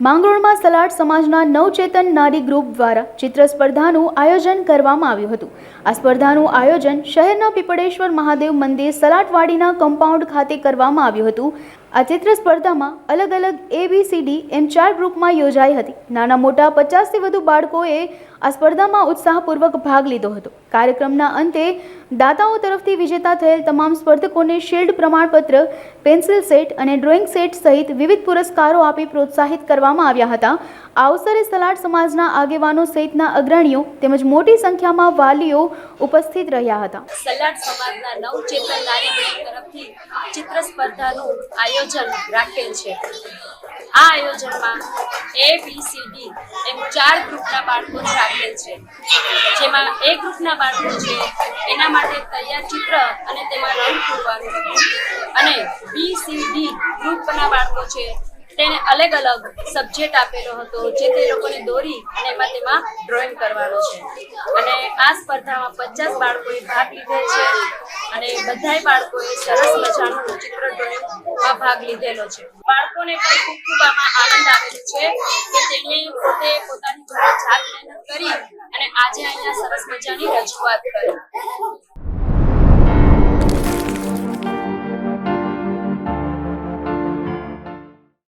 માંગરોળમાં salad સમાજના નવચેતન નારી group દ્વારા ચિત્ર સ્પર્ધાનું આયોજન કરવામાં આવ્યું હતું. આ સ્પર્ધાનું આયોજન શહેરના પીપળેશ્વર મહાદેવ મંદિર સલાટવાડીના કમ્પાઉન્ડ ખાતે કરવામાં આવ્યું હતું. આ ચિત્ર સ્પર્ધામાં અલગ અલગ એ બી સી ડી એમ ચાર ગ્રુપમાં યોજાઈ હતી. નાના મોટા પચાસથી વધુ બાળકોએ આ સ્પર્ધામાં ઉત્સાહપૂર્વક ભાગ લીધો હતો. કાર્યક્રમના અંતે દાતાઓ તરફથી વિજેતા થયેલ તમામ સ્પર્ધકોને શિલ્ડ પ્રમાણપત્ર, પેન્સિલ સેટ અને ડ્રોઈંગ સેટ સહિત વિવિધ પુરસ્કારો આપી પ્રોત્સાહિત કરવામાં આવ્યા હતા. આ અવસરે સલાડ સમાજના આગેવાનો સહિતના અગ્રણીઓ તેમજ મોટી સંખ્યામાં વાલીઓ ઉપસ્થિત રહ્યા હતા. સલાડ સમાજના નવચેતન નારી તરફથી ચિત્ર સ્પર્ધાનું આયોજન રાખેલ છે. આ આયોજનમાં એ બી સી ડી એમ ચાર ગ્રુપના બાળકો રાખેલ છે. જેમાં એ ગ્રુપના બાળકો છે, એના માટે તૈયાર ચિત્ર અને તેમાં રંગ પૂરવાનું અને બી સી ડી ગ્રુપના બાળકો છે, તેને અલગ અલગ સબ્જેક્ટ આપેલો હતો, જે તે લોકોને દોરી અને એમાં તેમાં ડ્રોઈંગ કરવાનો છે. અને આ સ્પર્ધામાં પચાસ બાળકોએ ભાગ લીધેલ છે. અને બધાય બાળકોએ સરસ મજાનું ચિત્ર ડ્રોઈંગમાં ભાગ લીધેલો છે. બાળકોને પણ ખૂબ ખૂબ આમાં આનંદ આવેલો છે કે તેણે પોતે પોતાની જાત મહેનત કરી અને આજે અહીંયા સરસ મજાની રજૂઆત કરી.